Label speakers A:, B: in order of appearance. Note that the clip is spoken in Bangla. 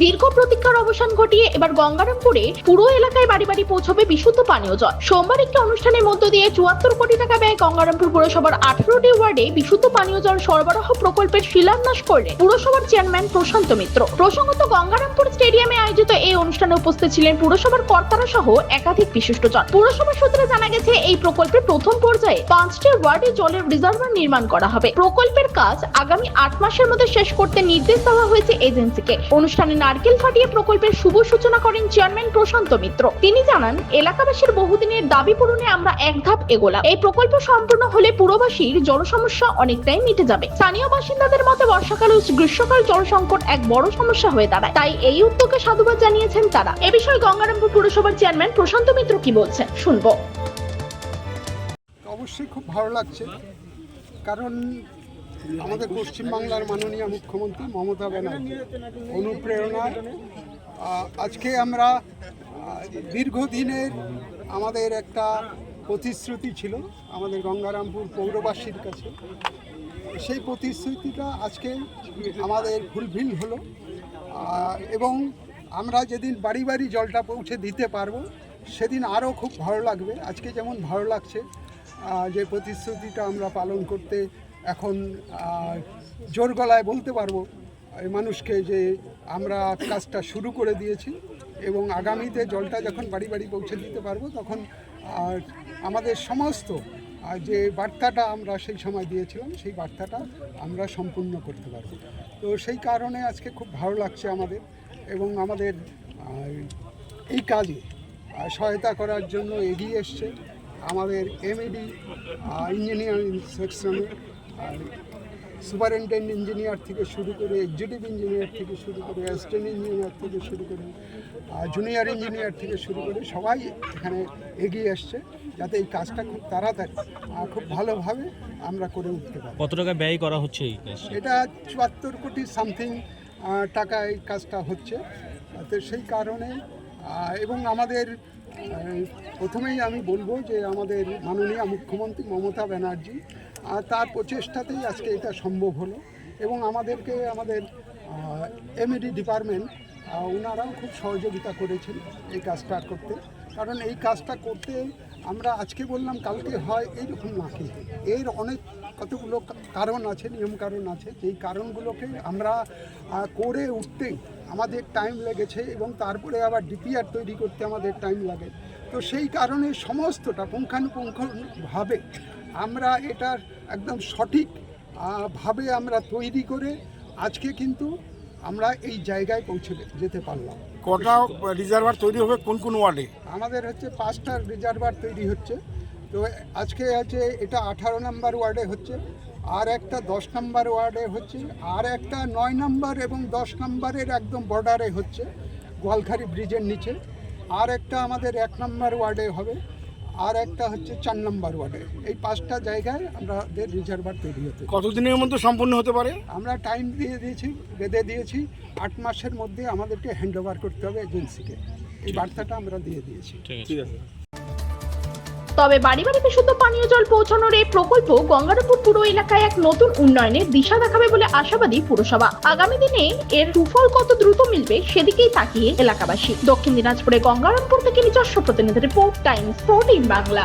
A: দীর্ঘ প্রতীক্ষার অবসান ঘটিয়ে এবার গঙ্গারামপুরে পুরো এলাকায় বাড়ি বাড়ি পৌঁছবে বিশুদ্ধ পানীয় জল। সোমবার একটি অনুষ্ঠানের মধ্য দিয়ে চুয়াত্তর কোটি টাকা ব্যয় গঙ্গারামপুর পুরসভার আঠারোটি ওয়ার্ডে বিশুদ্ধ পানীয় জল সরবরাহ প্রকল্পের শিলান্যাস করলেন পুরসভার চেয়ারম্যান প্রশান্ত মিত্র। প্রসঙ্গত গঙ্গারামপুর স্টেডিয়ামে আয়োজিত এই অনুষ্ঠানে উপস্থিত ছিলেন পুরসভার কর্তারা সহ একাধিক বিশিষ্ট বিশিষ্টজন পুরসভা সূত্রে জানা গেছে, এই প্রকল্পের প্রথম পর্যায়ে পাঁচটি ওয়ার্ডে জলের রিজার্ভার নির্মাণ করা হবে। প্রকল্পের কাজ আগামী আট মাসের মধ্যে শেষ করতে নির্দেশ দেওয়া হয়েছে এজেন্সিকে। অনুষ্ঠানে নারকেল ফাটিয়ে প্রকল্পের শুভ সূচনা করেন চেয়ারম্যান প্রশান্ত মিত্র। তিনি জানান, এলাকাবাসীর বহুদিনের দাবি পূরণে আমরা এক ধাপ এগোলাম। এই প্রকল্প সম্পূর্ণ হলে পুরবাসীর জল সমস্যা অনেকটাই মিটে যাবে। স্থানীয় বাসিন্দাদের মতে, বর্ষাকাল ও গ্রীষ্মকাল জল সংকট এক বড় সমস্যা হয়ে দাঁড়ায়। তাই এই উদ্যোগে সাধুবাদ জানিয়েছেন তারা। এ বিষয়ে গঙ্গারামপুর পুরসভার চেয়ারম্যান প্রশান্ত মিত্র কি বলছেন? শুনব।
B: অবশ্যই খুব ভালো লাগছে। কারণ আমাদের পশ্চিমবাংলার মাননীয় মুখ্যমন্ত্রী মমতা ব্যানার্জি। অনুপ্রেরণায় আজকে আমরা দীর্ঘদিনের আমাদের একটা প্রতিশ্রুতি ছিল আমাদের গঙ্গারামপুর পৌরবাসীর কাছে। সেই প্রতিশ্রুতিটা আজকে আমাদের ফুলফিল হলো। এবং আমরা যেদিন বাড়ি বাড়ি জলটা পৌঁছে দিতে পারব, সেদিন আরও খুব ভালো লাগবে। আজকে যেমন ভালো লাগছে যে প্রতিশ্রুতিটা আমরা পালন করতে এখন জোর গলায় বলতে পারব এই মানুষকে যে আমরা কাজটা শুরু করে দিয়েছি এবং আগামীতে জলটা যখন বাড়ি বাড়ি পৌঁছে দিতে পারব তখন আহ, আমাদের সমস্ত যে বার্তাটা আমরা সেই সময় দিয়েছিলাম সেই বার্তাটা আমরা সম্পূর্ণ করতে পারব। তো সেই কারণে আজকে খুব ভালো লাগছে আমাদের এবং আমাদের এই কাজে সহায়তা করার জন্য এগিয়ে এসছে আমাদের এমএডি ইঞ্জিনিয়ারিং সেকশনে সুপারিনটেন্ডেন্ট ইঞ্জিনিয়ার থেকে শুরু করে এক্সিকিউটিভ ইঞ্জিনিয়ার থেকে শুরু করে অ্যাসিস্ট্যান্ট ইঞ্জিনিয়ার থেকে শুরু করে জুনিয়র ইঞ্জিনিয়ার থেকে শুরু করে সবাই এখানে এগিয়ে আসছে যাতে এই কাজটা খুব তাড়াতাড়ি আহ, খুব ভালোভাবে আমরা করে উঠতে পারি।
C: কত টাকা ব্যয় করা হচ্ছে এই
B: এটা চুয়াত্তর কোটি সামথিং টাকা এই কাজটা হচ্ছে। তো সেই কারণে এবং আমাদের প্রথমেই আমি বলব যে আমাদের মাননীয় মুখ্যমন্ত্রী মমতা ব্যানার্জি তার প্রচেষ্টাতেই আজকে এটা সম্ভব হলো। এবং আমাদেরকে আমাদের এমইডি ডিপার্টমেন্ট ওনারাও খুব সহযোগিতা করেছেন এই কাজটা করতে। কারণ এই কাজটা করতে আমরা আজকে বললাম, কালকে হয় এইরকম না কিন্তু এর অনেক কতগুলো কারণ আছে, নিয়ম কারণ আছে। যেই কারণগুলোকে আমরা করে উঠতেই আমাদের টাইম লেগেছে এবং তারপরে আবার ডিপিআর তৈরি করতে আমাদের টাইম লাগে। তো সেই কারণে সমস্তটা পুঙ্খানুপুঙ্খভাবে আমরা এটার একদম সঠিক ভাবে আমরা তৈরি করে আজকে কিন্তু আমরা এই জায়গায় পৌঁছে যেতে পারলাম।
D: কটা রিজার্ভার তৈরি হবে কোন কোন ওয়ার্ডে?
B: আমাদের হচ্ছে পাঁচটা রিজার্ভার তৈরি হচ্ছে। তো আজকে আছে এটা আঠারো নম্বর ওয়ার্ডে হচ্ছে আর একটা দশ নম্বর ওয়ার্ডে হচ্ছে আর একটা নয় নম্বর এবং দশ নম্বরের একদম বর্ডারে হচ্ছে গোয়ালখারি ব্রিজের নিচে। আর একটা আমাদের এক নম্বর ওয়ার্ডে হবে আর একটা হচ্ছে চার নম্বর ওয়ার্ডে। এই পাঁচটা জায়গায় আমাদের রিজার্ভার তৈরি হতে
D: কতদিনের মধ্যে সম্পূর্ণ হতে পারে?
B: আমরা টাইম দিয়ে দিয়েছি বেঁধে দিয়েছি। আট মাসের মধ্যে আমাদেরকে হ্যান্ড ওভার করতে হবে এজেন্সিকে এই বার্তাটা আমরা দিয়ে দিয়েছি।
C: ঠিক আছে।
A: তবে বাড়ি বাড়ি বিশুদ্ধ পানীয় জল পৌঁছানোর এই প্রকল্প গঙ্গারামপুর পুরো এলাকায় এক নতুন উন্নয়নের দিশা দেখাবে বলে আশাবাদী পুরসভা। আগামী দিনে এর সুফল কত দ্রুত মিলবে সেদিকেই তাকিয়ে এলাকাবাসী। দক্ষিণ দিনাজপুরে গঙ্গারামপুর থেকে নিজস্ব প্রতিনিধি রিপোর্ট, টাইমস ফোর্টিন বাংলা।